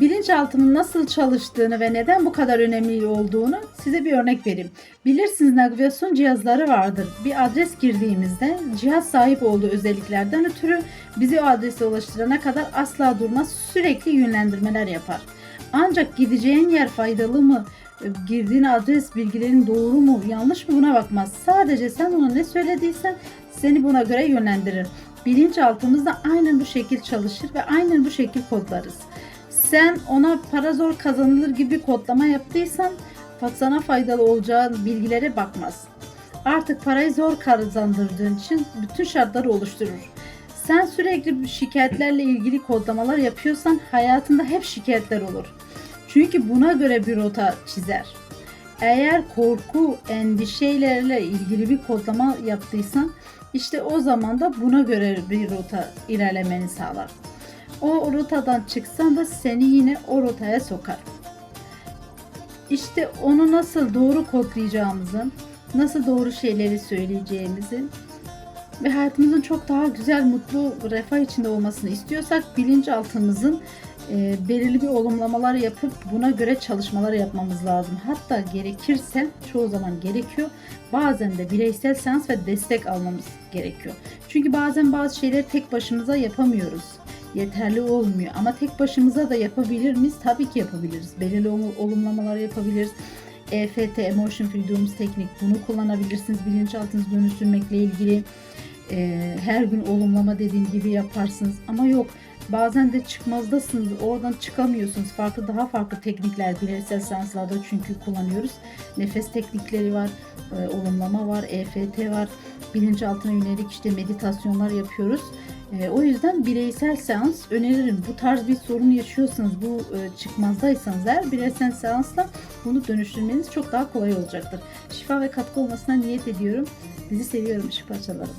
Bilinçaltının nasıl çalıştığını ve neden bu kadar önemli olduğunu size bir örnek vereyim. Bilirsiniz navigasyon cihazları vardır. Bir adres girdiğimizde cihaz sahip olduğu özelliklerden ötürü bizi o adrese ulaştırana kadar asla durmaz sürekli yönlendirmeler yapar. Ancak gideceğin yer faydalı mı? Girdiğin adres bilgilerin doğru mu, yanlış mı buna bakmaz. Sadece sen ona ne söylediysen seni buna göre yönlendirir. Bilinçaltımız da aynen bu şekil çalışır ve aynen bu şekil kodlarız. Sen ona para zor kazanılır gibi kodlama yaptıysan sana faydalı olacağı bilgilere bakmaz. Artık parayı zor kazandırdığın için bütün şartları oluşturur. Sen sürekli şikayetlerle ilgili kodlamalar yapıyorsan hayatında hep şikayetler olur. Çünkü buna göre bir rota çizer. Eğer korku, endişelerle ilgili bir kodlama yaptıysan işte o zaman da buna göre bir rota ilerlemeni sağlar. O rotadan çıksan da seni yine o rotaya sokar. İşte onu nasıl doğru kodlayacağımızı, nasıl doğru şeyleri söyleyeceğimizi ve hayatımızın çok daha güzel, mutlu, refah içinde olmasını istiyorsak bilinçaltımızın e, belirli bir olumlamalar yapıp buna göre çalışmalar yapmamız lazım. Hatta gerekirse çoğu zaman gerekiyor. Bazen de bireysel seans ve destek almamız gerekiyor. Çünkü bazen bazı şeyleri tek başımıza yapamıyoruz. Yeterli olmuyor ama tek başımıza da yapabilir miyiz? Tabii ki yapabiliriz. Belirli olumlamalar yapabiliriz. EFT, Emotion Freedoms teknik bunu kullanabilirsiniz. Bilinçaltınızı dönüştürmekle ilgili e, her gün olumlama dediğim gibi yaparsınız. Ama yok bazen de çıkmazdasınız. Oradan çıkamıyorsunuz. Farklı daha farklı teknikler bireysel seanslarda çünkü kullanıyoruz. Nefes teknikleri var, e, olumlama var, EFT var. Bilinçaltına yönelik işte meditasyonlar yapıyoruz. E, o yüzden bireysel seans öneririm. Bu tarz bir sorun yaşıyorsanız, bu e, çıkmazdaysanız eğer bireysel seansla bunu dönüştürmeniz çok daha kolay olacaktır. Şifa ve katkı olmasına niyet ediyorum. Bizi seviyorum ışık parçalarım.